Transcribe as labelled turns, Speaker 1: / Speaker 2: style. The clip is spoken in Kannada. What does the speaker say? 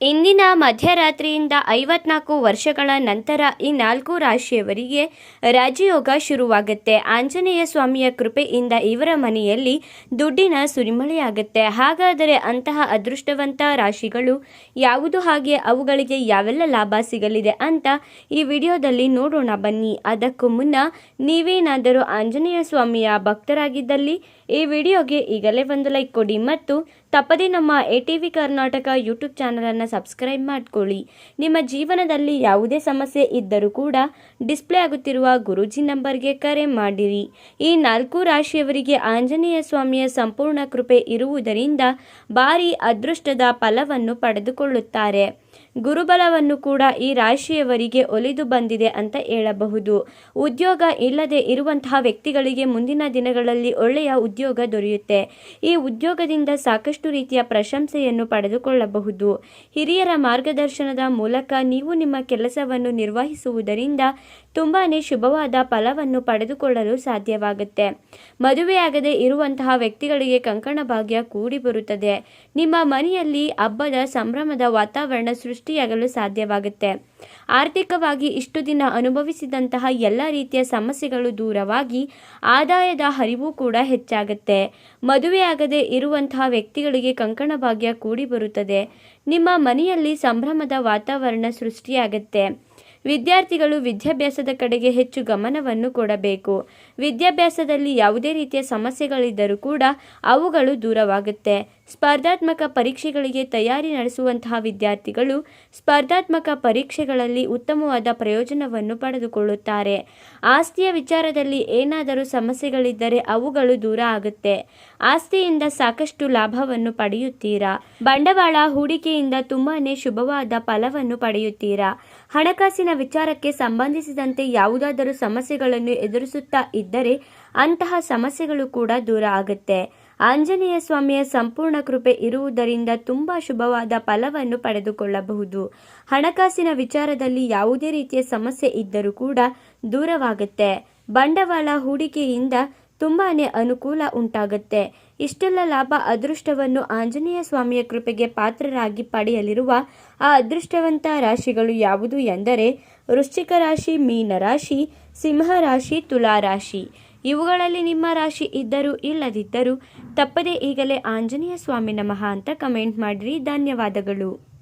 Speaker 1: ಇಂದಿನ ಮಧ್ಯರಾತ್ರಿಯಿಂದ ಐವತ್ನಾಲ್ಕು ವರ್ಷಗಳ ನಂತರ ಈ ನಾಲ್ಕು ರಾಶಿಯವರಿಗೆ ರಾಜಯೋಗ ಶುರುವಾಗುತ್ತೆ. ಆಂಜನೇಯ ಸ್ವಾಮಿಯ ಕೃಪೆಯಿಂದ ಇವರ ಮನೆಯಲ್ಲಿ ದುಡ್ಡಿನ ಸುರಿಮಳೆಯಾಗುತ್ತೆ. ಹಾಗಾದರೆ ಅಂತಹ ಅದೃಷ್ಟವಂತ ರಾಶಿಗಳು ಯಾವುದು? ಹಾಗೆ ಅವುಗಳಿಗೆ ಯಾವೆಲ್ಲ ಲಾಭ ಸಿಗಲಿದೆ ಅಂತ ಈ ವಿಡಿಯೋದಲ್ಲಿ ನೋಡೋಣ ಬನ್ನಿ. ಅದಕ್ಕೂ ಮುನ್ನ ನೀವೇನಾದರೂ ಆಂಜನೇಯ ಸ್ವಾಮಿಯ ಭಕ್ತರಾಗಿದ್ದಲ್ಲಿ ಈ ವಿಡಿಯೋಗೆ ಈಗಲೇ ಒಂದು ಲೈಕ್ ಕೊಡಿ ಮತ್ತು ತಪ್ಪದೇ ನಮ್ಮ A T V Karnataka YouTube ಚಾನಲನ್ನು ಸಬ್ಸ್ಕ್ರೈಬ್ ಮಾಡಿಕೊಳ್ಳಿ. ನಿಮ್ಮ ಜೀವನದಲ್ಲಿ ಯಾವುದೇ ಸಮಸ್ಯೆ ಇದ್ದರೂ ಕೂಡ ಡಿಸ್ಪ್ಲೇ ಆಗುತ್ತಿರುವ ಗುರೂಜಿ ನಂಬರ್ಗೆ ಕರೆ ಮಾಡಿರಿ. ಈ ನಾಲ್ಕು ರಾಶಿಯವರಿಗೆ ಆಂಜನೇಯ ಸ್ವಾಮಿಯ ಸಂಪೂರ್ಣ ಕೃಪೆ ಇರುವುದರಿಂದ ಭಾರಿ ಅದೃಷ್ಟದ ಫಲವನ್ನು ಪಡೆದುಕೊಳ್ಳುತ್ತಾರೆ. ಗುರುಬಲವನ್ನು ಕೂಡ ಈ ರಾಶಿಯವರಿಗೆ ಒಲಿದು ಬಂದಿದೆ ಅಂತ ಹೇಳಬಹುದು. ಉದ್ಯೋಗ ಇಲ್ಲದೆ ಇರುವಂತಹ ವ್ಯಕ್ತಿಗಳಿಗೆ ಮುಂದಿನ ದಿನಗಳಲ್ಲಿ ಒಳ್ಳೆಯ ಉದ್ಯೋಗ ದೊರೆಯುತ್ತೆ. ಈ ಉದ್ಯೋಗದಿಂದ ಸಾಕಷ್ಟು ರೀತಿಯ ಪ್ರಶಂಸೆಯನ್ನು ಪಡೆದುಕೊಳ್ಳಬಹುದು. ಹಿರಿಯರ ಮಾರ್ಗದರ್ಶನದ ಮೂಲಕ ನೀವು ನಿಮ್ಮ ಕೆಲಸವನ್ನು ನಿರ್ವಹಿಸುವುದರಿಂದ ತುಂಬಾನೇ ಶುಭವಾದ ಫಲವನ್ನು ಪಡೆದುಕೊಳ್ಳಲು ಸಾಧ್ಯವಾಗುತ್ತೆ. ಮದುವೆಯಾಗದೆ ಇರುವಂತಹ ವ್ಯಕ್ತಿಗಳಿಗೆ ಕಂಕಣ ಭಾಗ್ಯ ಕೂಡಿ ಬರುತ್ತದೆ. ನಿಮ್ಮ ಮನೆಯಲ್ಲಿ ಹಬ್ಬದ ಸಂಭ್ರಮದ ವಾತಾವರಣ ಸೃಷ್ಟಿಯಾಗಲು ಸಾಧ್ಯವಾಗುತ್ತೆ. ಆರ್ಥಿಕವಾಗಿ ಇಷ್ಟು ದಿನ ಅನುಭವಿಸಿದಂತಹ ಎಲ್ಲ ರೀತಿಯ ಸಮಸ್ಯೆಗಳು ದೂರವಾಗಿ ಆದಾಯದ ಹರಿವು ಕೂಡ ಹೆಚ್ಚಾಗುತ್ತೆ. ಮದುವೆಯಾಗದೆ ಇರುವಂತಹ ವ್ಯಕ್ತಿಗಳಿಗೆ ಕಂಕಣ ಭಾಗ್ಯ ಕೂಡಿ ಬರುತ್ತದೆ. ನಿಮ್ಮ ಮನೆಯಲ್ಲಿ ಸಂಭ್ರಮದ ವಾತಾವರಣ ಸೃಷ್ಟಿಯಾಗುತ್ತೆ. ವಿದ್ಯಾರ್ಥಿಗಳು ವಿದ್ಯಾಭ್ಯಾಸದ ಕಡೆಗೆ ಹೆಚ್ಚು ಗಮನವನ್ನು ಕೊಡಬೇಕು. ವಿದ್ಯಾಭ್ಯಾಸದಲ್ಲಿ ಯಾವುದೇ ರೀತಿಯ ಸಮಸ್ಯೆಗಳಿದ್ದರೂ ಕೂಡ ಅವುಗಳು ದೂರವಾಗುತ್ತೆ. ಸ್ಪರ್ಧಾತ್ಮಕ ಪರೀಕ್ಷೆಗಳಿಗೆ ತಯಾರಿ ನಡೆಸುವಂತಹ ವಿದ್ಯಾರ್ಥಿಗಳು ಸ್ಪರ್ಧಾತ್ಮಕ ಪರೀಕ್ಷೆಗಳಲ್ಲಿ ಉತ್ತಮವಾದ ಪ್ರಯೋಜನವನ್ನು ಪಡೆದುಕೊಳ್ಳುತ್ತಾರೆ. ಆಸ್ತಿಯ ವಿಚಾರದಲ್ಲಿ ಏನಾದರೂ ಸಮಸ್ಯೆಗಳಿದ್ದರೆ ಅವುಗಳು ದೂರ ಆಗುತ್ತೆ. ಆಸ್ತಿಯಿಂದ ಸಾಕಷ್ಟು ಲಾಭವನ್ನು ಪಡೆಯುತ್ತೀರಾ? ಬಂಡವಾಳ ಹೂಡಿಕೆಯಿಂದ ತುಂಬಾನೇ ಶುಭವಾದ ಫಲವನ್ನು ಪಡೆಯುತ್ತೀರಾ? ಹಣಕಾಸಿನ ವಿಚಾರಕ್ಕೆ ಸಂಬಂಧಿಸಿದಂತೆ ಯಾವುದಾದರೂ ಸಮಸ್ಯೆಗಳನ್ನು ಎದುರಿಸುತ್ತಾ ಇದ್ದರೆ ಅಂತಹ ಸಮಸ್ಯೆಗಳು ಕೂಡ ದೂರ ಆಗುತ್ತೆ. ಆಂಜನೇಯ ಸ್ವಾಮಿಯ ಸಂಪೂರ್ಣ ಕೃಪೆ ಇರುವುದರಿಂದ ತುಂಬ ಶುಭವಾದ ಫಲವನ್ನು ಪಡೆದುಕೊಳ್ಳಬಹುದು. ಹಣಕಾಸಿನ ವಿಚಾರದಲ್ಲಿ ಯಾವುದೇ ರೀತಿಯ ಸಮಸ್ಯೆ ಇದ್ದರೂ ಕೂಡ ದೂರವಾಗುತ್ತೆ. ಬಂಡವಾಳ ಹೂಡಿಕೆಯಿಂದ ತುಂಬಾನೇ ಅನುಕೂಲ ಉಂಟಾಗುತ್ತೆ. ಇಷ್ಟೆಲ್ಲ ಲಾಭ ಅದೃಷ್ಟವನ್ನು ಆಂಜನೇಯ ಸ್ವಾಮಿಯ ಕೃಪೆಗೆ ಪಾತ್ರರಾಗಿ ಪಡೆಯಲಿರುವ ಆ ಅದೃಷ್ಟವಂತ ರಾಶಿಗಳು ಯಾವುದು ಎಂದರೆ ವೃಶ್ಚಿಕ ರಾಶಿ, ಮೀನ ರಾಶಿ, ಸಿಂಹ ರಾಶಿ, ತುಲಾ ರಾಶಿ. ಇವುಗಳಲ್ಲಿ ನಿಮ್ಮ ರಾಶಿ ಇದ್ದರೂ ಇಲ್ಲದಿದ್ದರೂ ತಪ್ಪದೇ ಈಗಲೇ ಆಂಜನೇಯ ಸ್ವಾಮಿ ನಮಃ ಅಂತ ಕಮೆಂಟ್ ಮಾಡಿರಿ. ಧನ್ಯವಾದಗಳು.